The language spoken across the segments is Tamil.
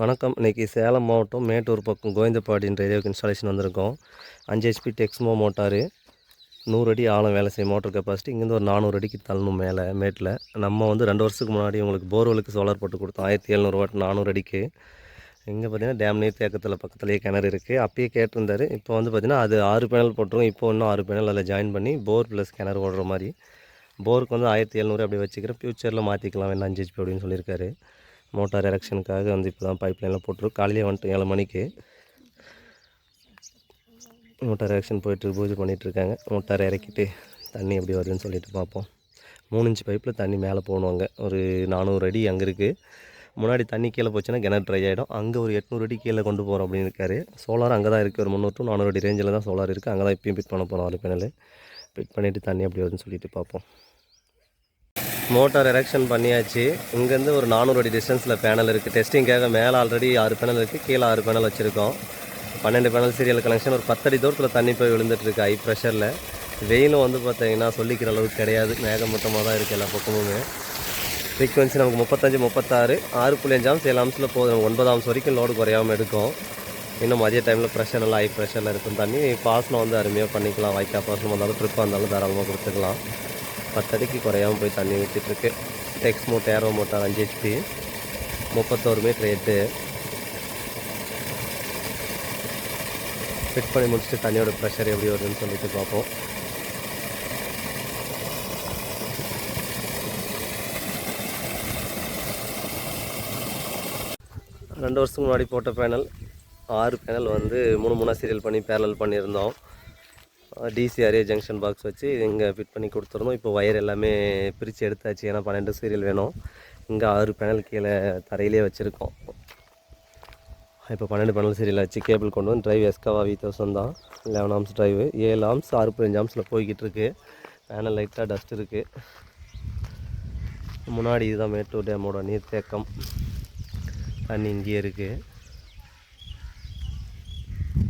வணக்கம். இன்றைக்கி சேலம் மாவட்டம் மேட்டூர் பக்கம் கோவிந்தப்பாடின்ற ஏரியாவுக்கு இன்ஸ்டாலேஷன் வந்திருக்கோம். அஞ்சு ஹெச்பி டெக்ஸ்மோ மோட்டாரு நூறு அடி ஆழம் வேலை செய்யும் மோட்டர் கெப்பாசிட்டி இங்கேருந்து ஒரு நானூறு அடிக்கு தள்ளணும் மேலே மேட்டில். நம்ம வந்து ரெண்டு வருஷத்துக்கு முன்னாடி உங்களுக்கு போர்வெலுக்கு சோலார் போட்டு கொடுத்தோம். ஆயிரத்தி எழுநூறு வாட் நானூறு அடிக்கு. இங்கே பார்த்தீங்கன்னா டேம் நீர் தேக்கத்தில் பக்கத்துலேயே கிணறு இருக்குது அப்பயே கேட்டிருந்தார். இப்போ வந்து பார்த்திங்கன்னா அது ஆறு பேனல் போட்டுரும். இப்போ இன்னும் ஆறு பேனல் அதில் ஜாயின் பண்ணி போர் ப்ளஸ் கிணறு ஓடுற மாதிரி. போருக்கு வந்து ஆயிரத்தி எழுநூறு அப்படி வச்சுக்கிறேன். ஃப்யூச்சரில் மாற்றிக்கலாம் வேணும் அஞ்சு ஹெச்பி அப்படின்னு சொல்லியிருக்காரு. மோட்டார் எரெக்ஷனுக்காக வந்து இப்போ தான் பைப் லைனில் போட்டுருக்கு. காலையிலே வந்துட்டு ஏழு மணிக்கு மோட்டார் எரெக்ஷன் போயிட்டு பூஜை பண்ணிகிட்ருக்காங்க மோட்டார் இறக்கிட்டு தண்ணி எப்படி வருதுன்னு சொல்லிட்டு பார்ப்போம். மூணு இன்ச்சு பைப்பில் தண்ணி மேலே போகணுவாங்க ஒரு நானூறு அடி அங்கே இருக்குது முன்னாடி தண்ணி கீழே போச்சுன்னா கிணறு ட்ரை ஆகிடும் அங்கே ஒரு எட்நூறு அடி கீழே கொண்டு போகிறோம் அப்படின்னு இருக்காரு. சோலார் அங்கே தான் இருக்குது ஒரு முந்நூறு நானூறு அடி ரேஞ்சில் தான் சோலார் இருக்குது அங்கே தான் இப்பயும் ஃபிட் பண்ண போகிறோம் ஒரு பேனல் ஃபிட் பண்ணிவிட்டு தண்ணி அப்படி வருதுன்னு சொல்லிட்டு பார்ப்போம். மோட்டார் எரெக்ஷன் பண்ணியாச்சு. இங்கேருந்து ஒரு நானூறு அடி டிஸ்டன்ஸில் பேனல் இருக்குது டெஸ்டிங்காக மேலே ஆல்ரெடி ஆறு பேனல் இருக்குது கீழே ஆறு பேனல் வச்சுருக்கோம். பன்னெண்டு பேனல் சீரியல் கனெக்ஷன் ஒரு பத்தடி தூரத்தில் தண்ணி போய் விழுந்துட்டுருக்கு ஹை ப்ரெஷரில் வெயிலும் வந்து பார்த்தீங்கன்னா சொல்லிக்கிற அளவுக்கு கிடையாது. மேகமூட்டமாக தான் இருக்குது எல்லா பக்கமுமே. ஃப்ரீக்வன்சி நமக்கு முப்பத்தஞ்சு முப்பத்தாறு. ஆறு புள்ளி அஞ்சு ஏழு ஆம்ஸில் போதும். ஒன்பதாம் ஒன்பது ஆம்ஸ் வரைக்கும் லோடு குறையாமல் எடுக்கும். இன்னும் மதிய டைமில் ப்ரெஷர் நல்லா ஹை ப்ரெஷரில் இருக்கும். தண்ணி பாசனம் வந்து அருமையாக பண்ணிக்கலாம். வாய்க்கா பாசனம் வந்தாலும் ட்ரிப்பாக இருந்தாலும் தாராளமாக கொடுத்துக்கலாம். பத்தடிக்கு குறையாமல் போய் தண்ணி ஊற்றிட்டுருக்கு டெக்ஸ் மூட்டை ஏரோ மோட்டார் அஞ்சு ஹெச்பி முப்பத்தோரு மீட்டர் எட்டு ஃபிட் பண்ணி முடிச்சுட்டு தண்ணியோட ப்ரெஷர் எப்படி வருதுன்னு சொல்லிட்டு பார்ப்போம். ரெண்டு வருஷத்துக்கு முன்னாடி போட்ட பேனல் ஆறு பேனல் வந்து மூணு மூணாக சீரியல் பண்ணி பேரல் பண்ணியிருந்தோம். டிசிஆர்ஏ ஜங்ஷன் பாக்ஸ் வச்சு இங்கே ஃபிட் பண்ணி கொடுத்துருந்தோம் இப்போ ஒயர் எல்லாமே பிரித்து எடுத்தாச்சு. ஏன்னா பன்னெண்டு சீரியல் வேணும். இங்கே ஆறு பேனல் கீழே தரையிலே வச்சுருக்கோம். இப்போ பன்னெண்டு பேனல் சீரியல் வச்சு கேபிள் கொண்டு வந்து டிரைவ் எஸ்காவா வி தௌசண்ட் தான். லெவன் ஆம்ஸ் ட்ரைவ் ஏழு ஆம்ஸ் ஆறு பதினஞ்சு ஆம்ஸில் போய்கிட்டு இருக்கு. பேனல் லைட்டாக டஸ்ட் இருக்குது முன்னாடி இதுதான் மேட்டூர் டேமோட நீர்த்தேக்கம். தண்ணி இங்கேயே இருக்குது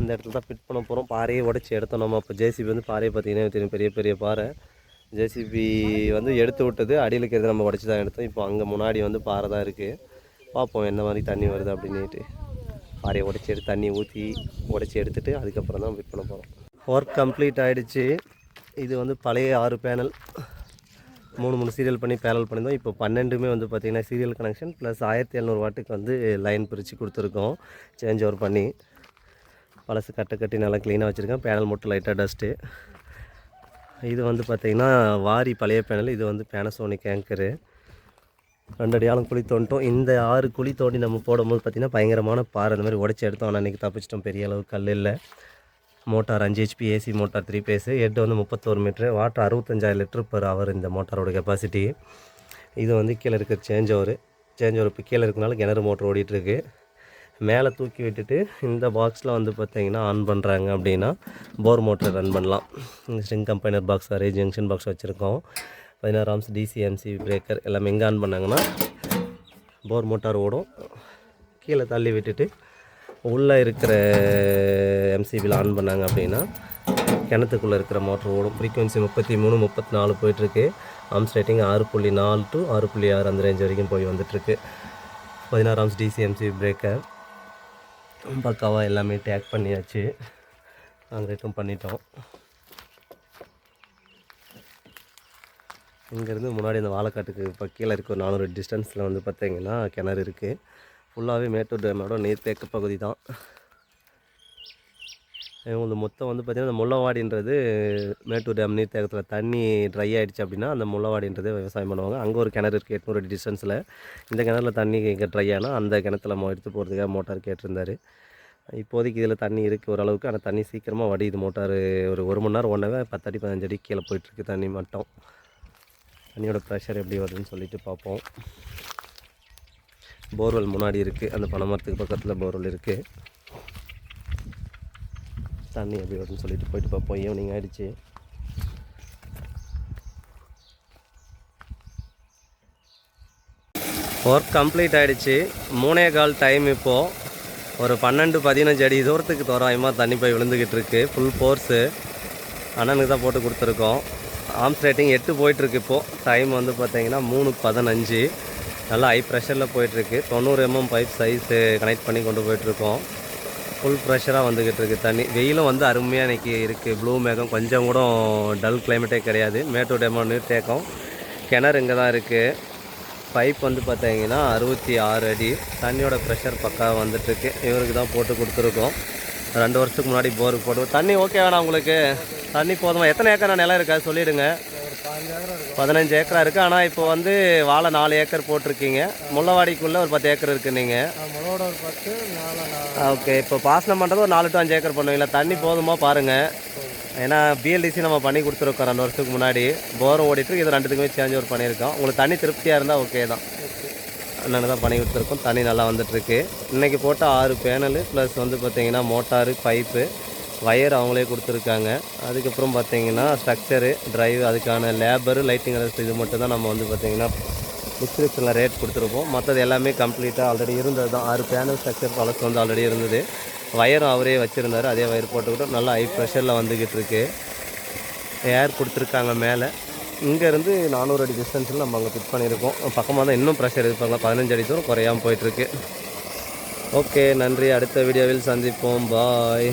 இந்த இடத்துல தான் ஃபிட் பண்ண போகிறோம் பாறையை உடச்சி எடுத்தோம். நம்ம இப்போ ஜேசிபி வந்து பாறையை பார்த்தீங்கன்னா தெரியும்? பெரிய பெரிய பாறை. ஜேசிபி வந்து எடுத்து விட்டது. அடியில் இருக்கிறது நம்ம உடச்சி தான் எடுத்தோம். இப்போ அங்கே முன்னாடி வந்து பாறை தான் இருக்குது பார்ப்போம் என்ன மாதிரி தண்ணி வருது அப்படின்னுட்டு. பாறையை உடச்சி எடுத்து தண்ணி ஊற்றி உடச்சி எடுத்துகிட்டு அதுக்கப்புறம் தான் ஃபிட் பண்ண போகிறோம் ஒர்க் கம்ப்ளீட் ஆகிடுச்சு இது வந்து பழைய ஆறு பேனல் மூணு மூணு சீரியல் பண்ணி பேனல் பண்ணியிருந்தோம். இப்போ பன்னெண்டுமே வந்து பார்த்திங்கன்னா சீரியல் கனெக்ஷன் ப்ளஸ் ஆயிரத்தி எழுநூறு வாட்டுக்கு வந்து லைன் பிரித்து கொடுத்துருக்கோம். சேஞ்ச் ஓவர் பண்ணி. பழசு கட்டை கட்டி நல்லா க்ளீனாக வச்சுருக்கேன். பேனல் மட்டும் லைட்டாக டஸ்ட்டு இது வந்து பார்த்திங்கன்னா வாரி பழைய பேனல் இது வந்து பேனசோனிக் ஆங்கரு ரெண்டு அடியாலும் குழி தோண்டிட்டோம் இந்த ஆறு குழி தோண்டி நம்ம போடும்போது பார்த்திங்கன்னா பயங்கரமான பாறை அந்த மாதிரி உடச்சி எடுத்தோம். ஆனால் அன்றைக்கி தப்பிச்சிட்டோம். பெரிய அளவு கல் இல்லை. மோட்டார் அஞ்சு HP AC motor three phase head வந்து முப்பத்தோரு மீட்ரு வாட்டர் அறுபத்தஞ்சாயிரம் லிட்டர் பர் ஹவர் இந்த மோட்டாரோட கெப்பாசிட்டி இது வந்து கீழே இருக்கிற சேஞ்ச் ஓவர் சேஞ்ச் ஓவர் இப்போ கீழே இருக்கனால கிணறு மோட்டர் ஓடிட்டுருக்கு மேலே தூக்கி விட்டுட்டு இந்த பாக்ஸில் வந்து பார்த்தீங்கன்னா ஆன் பண்ணுறாங்க அப்படின்னா போர் மோட்டர் ரன் பண்ணலாம். String combiner box array junction box வச்சுருக்கோம். பதினாறு ஆம்ஸ் டிசிஎம்சி பிரேக்கர் எல்லாமே எங்கே ஆன் பண்ணாங்கன்னா போர் மோட்டார் ஓடும். கீழே தள்ளி விட்டுட்டு உள்ளே இருக்கிற எம்சிபியில் ஆன் பண்ணாங்க அப்படின்னா கிணத்துக்குள்ளே இருக்கிற மோட்டர் ஓடும். ஃப்ரீக்குவென்சி முப்பத்தி மூணு முப்பத்தி நாலு போயிட்டுருக்கு. ஆம்ஸ் ரேட்டிங் ஆறு புள்ளி நாலு டு ஆறு புள்ளி ஆறு அந்த ரேஞ்ச் வரைக்கும் போய் வந்துட்டுருக்கு. பதினாறு ஆம்ஸ் டிசிஎம்சி பிரேக்கர் பக்காவாக எல்லாமே டேக் பண்ணியாச்சு. காங்கிரீட்டும் பண்ணிட்டோம். இங்கேருந்து முன்னாடி இந்த வாழைக்காட்டுக்கு இப்போ கீழே இருக்க ஒரு நானூறு டிஸ்டன்ஸில் வந்து பார்த்திங்கன்னா கிணறு இருக்குது ஃபுல்லாகவே மேட்டூர் டேமோட நீர்த்தேக்க பகுதி தான். உங்களுக்கு மொத்தம் வந்து பார்த்திங்கன்னா அந்த முள்ளவாடின்றது மேட்டூர் டேம் நீர்த்தேக்கத்தில் தண்ணி ட்ரை ஆகிடுச்சு அப்படின்னா அந்த முள்ளவாடின்றது விவசாயம் பண்ணுவாங்க. அங்கே ஒரு கிணறு இருக்குது எட்நூறு அடி டிஸ்டன்ஸில் இந்த கிணறுல தண்ணி இங்கே ட்ரை ஆனால் அந்த கிணத்துல மோ எடுத்து போகிறதுக்காக மோட்டார் கேட்டிருந்தார். இப்போதைக்கு இதில் தண்ணி இருக்குது ஓரளவுக்கு. ஆனால் தண்ணி சீக்கிரமாக வடியுது. மோட்டார் ஒரு ஒரு மணி நேரம் ஒன்றவே பத்தடி பதினஞ்சு அடி கீழே போயிட்டுருக்கு தண்ணி மட்டும். தண்ணியோட ப்ரெஷர் எப்படி வருதுன்னு சொல்லிட்டு பார்ப்போம். போர்வெல் முன்னாடி இருக்குது அந்த பனைமரத்துக்கு பக்கத்தில் போர்வெல் இருக்குது தண்ணி எப்படி வரும்னு சொல்லிட்டு போயிட்டு பார்ப்போம். ஈவினிங் ஆயிடுச்சு. ஒர்க் கம்ப்ளீட் ஆகிடுச்சு மூணே கால் டைம் இப்போது ஒரு பன்னெண்டு பதினஞ்சு அடி தூரத்துக்கு தோராயமாக தண்ணி போய் விழுந்துக்கிட்டு இருக்கு. ஃபுல் ஃபோர்ஸு அண்ணனுக்கு தான் போட்டு கொடுத்துருக்கோம். ஆர்ம்ஸ் ரேட்டிங் எட்டு போயிட்டுருக்கு இப்போது டைம் வந்து பார்த்தீங்கன்னா மூணு பதினஞ்சு. நல்லா ஹை ப்ரெஷரில் போயிட்டுருக்கு. தொண்ணூறு எம்எம் பைப் சைஸு கனெக்ட் பண்ணி கொண்டு போயிட்டுருக்கோம். ஃபுல் ப்ரெஷராக வந்துக்கிட்டு இருக்குது தண்ணி வெயிலும் வந்து அருமையாக இன்றைக்கி இருக்குது ப்ளூ மேகம் கொஞ்சம் கூட டல் கிளைமேட்டே கிடையாது. மேட்டூர் டேமோ நீர்த்தேக்கம் கிணறு இங்கே தான் இருக்குது பைப் வந்து பார்த்தீங்கன்னா அறுபத்தி ஆறு அடி. தண்ணியோட ப்ரெஷர் பக்கா வந்துட்டுருக்கு இவருக்கு தான் போட்டு கொடுத்துருக்கோம். ரெண்டு வருஷத்துக்கு முன்னாடி போருக்கு போட்டு தண்ணி ஓகே வேணாம் உங்களுக்கு. தண்ணி போதுமா? எத்தனை ஏக்கர் நிலம் இருக்கா? சொல்லிவிடுங்க பதினஞ்சு ஏக்கரா இருக்குது ஆனால் இப்போ வந்து வாழை நாலு ஏக்கர் போட்டிருக்கீங்க. முள்ளவாடிக்குள்ளே ஒரு பத்து ஏக்கர் இருக்குது நீங்கள் ஓகே இப்போ பாசனம் பண்ணுறது ஒரு நாலு டு அஞ்சு ஏக்கர் பண்ணுவீங்களா தண்ணி போதுமா பாருங்கள் ஏன்னா பிஎல்டிசி நம்ம பண்ணி கொடுத்துருக்கோம் ரெண்டு வருஷத்துக்கு முன்னாடி. போரம் ஓடிட்டு இது ரெண்டுத்துக்குமே சேஞ்ச் ஓவர் பண்ணியிருக்கோம். உங்களுக்கு தண்ணி திருப்தியாக இருந்தால் ஓகே தான். என்னென்ன தான் பண்ணி கொடுத்துருக்கோம். தண்ணி நல்லா வந்துட்டுருக்கு இன்றைக்கி போட்ட ஆறு பேனலு ப்ளஸ் வந்து பார்த்திங்கன்னா மோட்டாரு பைப்பு வயர் அவங்களே கொடுத்துருக்காங்க. அதுக்கப்புறம் பார்த்தீங்கன்னா ஸ்ட்ரக்சரு ட்ரைவ் அதுக்கான லேபரு லைட்டிங் இது மட்டும் தான் நம்ம வந்து பார்த்தீங்கன்னா டிஸ்கிரிப்ஷனில் ரேட் கொடுத்துருப்போம். மற்றது எல்லாமே கம்ப்ளீட்டாக ஆல்ரெடி இருந்தது தான். ஆறு பேனல் ஸ்ட்ரக்சர் பழசு வந்து ஆல்ரெடி இருந்தது. வயரும் அவரே வச்சுருந்தாரு. அதே வயர் போட்டுக்கிட்டு நல்லா ஹை ப்ரெஷரில் வந்துக்கிட்டு இருக்கு. ஏர் கொடுத்துருக்காங்க மேலே. இங்கேருந்து நானூறு அடி டிஸ்டன்ஸில் நம்ம அங்கே ஃபிட் பண்ணியிருக்கோம். பக்கமாக தான் இன்னும் ப்ரெஷர் இருப்பாங்க. பதினஞ்சு அடி தூரம் குறையாமல் போயிட்டுருக்கு ஓகே நன்றி. அடுத்த வீடியோவில் சந்திப்போம். பாய்